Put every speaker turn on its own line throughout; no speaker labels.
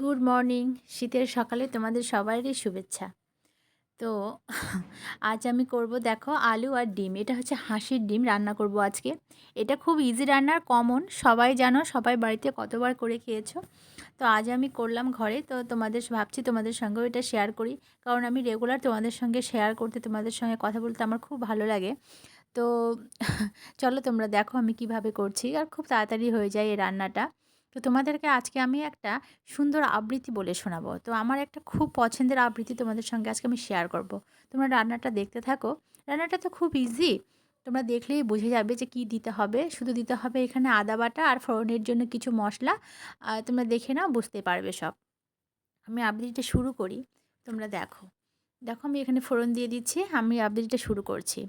Good morning শীতের সকালে তোমাদের সবারই শুভেচ্ছা। তো আজ আমি করব, দেখো, আলু আর ডিম। এটা হচ্ছে হাঁসির ডিম রান্না করব আজকে। এটা খুব ইজি রান্নার কমন সবাই জানো, সবাই বাড়িতে কতবার করে খেয়েছো। তো আজ আমি করলাম ঘরে। তো তোমাদের, ভাবছি তোমাদের সঙ্গেও এটা শেয়ার করি। কারণ আমি রেগুলার তোমাদের সঙ্গে শেয়ার করতে, তোমাদের সঙ্গে কথা বলতে আমার খুব ভালো লাগে। তো চলো তোমরা দেখো আমি কীভাবে করছি। আর খুব তাড়াতাড়ি হয়ে যায় এই রান্নাটা। তো তোমাদেরকে আজকে আমি একটা সুন্দর আবৃত্তি বলে শোনাবো। তো আমার একটা খুব পছন্দের আবৃত্তি তোমাদের সঙ্গে আজকে আমি শেয়ার করব। তোমরা রান্নাটা দেখতে থাকো। রান্নাটা তো খুব ইজি তোমরা দেখলেই বুঝে যাবে যে কি দিতে হবে। শুধু দিতে হবে এখানে আদা বাটা আর ফোড়নের জন্য কিছু মশলা। তোমরা দেখে নাও, বুঝতে পারবে সব। আমি আবৃত্তিটা শুরু করি। তোমরা দেখো। দেখো আমি এখানে ফোড়ন দিয়ে দিচ্ছি, আমি আবৃত্তিটা শুরু করছি।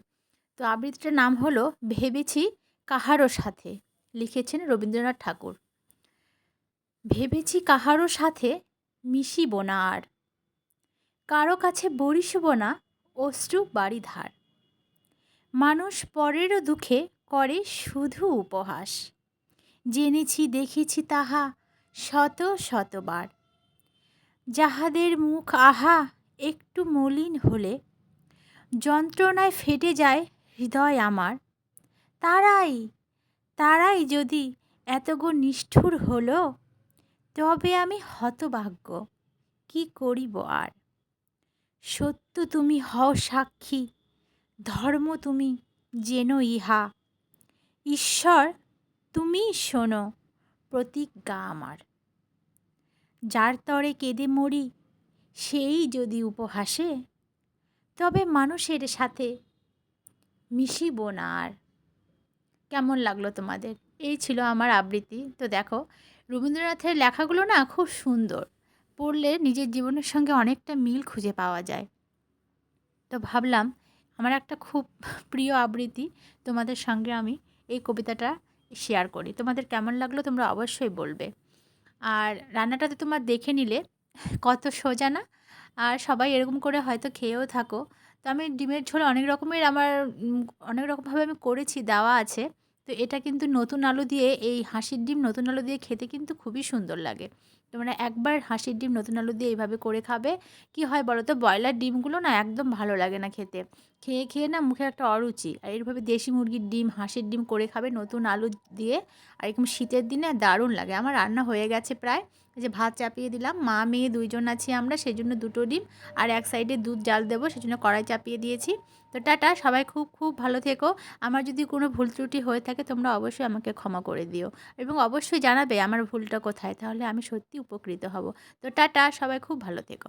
তো আবৃত্তিটার নাম হলো, ভেবেছি কাহারও সাথে লিখেছেন রবীন্দ্রনাথ ঠাকুর। ভেবেছি কাহারও সাথে মিশিব না আর। কারও কাছে বরিসব না, অশ্রু বাড়ি ধার মানুষ পরেরও দুঃখে করে শুধু উপহাস। জেনেছি, দেখেছি তাহা শত শতবার। যাহাদের মুখ আহা একটু মলিন হলে, যন্ত্রণায় ফেটে যায় হৃদয় আমার। তারাই তারাই যদি এতগো নিষ্ঠুর হলো তবে আমি হতভাগ্য। কি করিব আর? সত্য তুমি হও সাক্ষী, ধর্ম তুমি যেন ইহা। ঈশ্বর তুমি শোনো প্রতিজ্ঞা আমার। যার তরে কেঁদে মরি, সেই যদি উপহাসে, তবে মানুষের সাথে মিশিব না আর। কেমন লাগল তোমাদের? এই ছিল আমার আবৃত্তি। তো দেখো, রবীন্দ্রনাথের লেখাগুলো না খুব সুন্দর। পড়লে নিজের জীবনের সঙ্গে অনেকটা মিল খুঁজে পাওয়া যায়। তো ভাবলাম, আমার একটা খুব প্রিয় আবৃত্তি, তোমাদের সঙ্গে আমি এই কবিতাটা শেয়ার করি। তোমাদের কেমন লাগল তোমরা অবশ্যই বলবে। আর রান্নাটা তো তোমার দেখে নিলে, কত সোজা না? আর সবাই এরকম করে হয়তো খেয়েও থাকো। তো আমি ডিমের ঝোল অনেক রকমের আমার, অনেক রকমভাবে আমি করেছি, দেওয়া আছে। তো এটা কিন্তু নতুন আলু দিয়ে, এই হাঁসির ডিম নতুন আলু দিয়ে খেতে কিন্তু খুবই সুন্দর লাগে। তোমরা একবার হাঁসির ডিম নতুন আলু দিয়ে এইভাবে করে খাবে, কি হয় বলো তো ব্রয়লার ডিমগুলো না একদম ভালো লাগে না খেতে। খেয়ে খেয়ে না মুখে একটা অরুচি। আর এইভাবে দেশি মুরগির ডিম, হাঁসের ডিম করে খাবে নতুন আলু দিয়ে, আর এরকম শীতের দিনে দারুণ লাগে। আমার রান্না হয়ে গেছে প্রায়। যে ভাত চাপিয়ে দিলাম, মা, মেয়ে দুইজন আছি আমরা সেই জন্য দুটো ডিম, আর এক সাইডে দুধ জাল দেবো সেই জন্য কড়াই চাপিয়ে দিয়েছি। তো টাটা, সবাই খুব খুব ভালো থেকো। আমার যদি কোনো ভুল ত্রুটি হয়ে থাকে, তোমরা অবশ্যই আমাকে ক্ষমা করে দিও। এবং অবশ্যই জানাবে আমার ভুলটা কোথায়। তাহলে আমি সত্যি উপকৃত হব। তো টাটা সবাই খুব ভালো থেকো।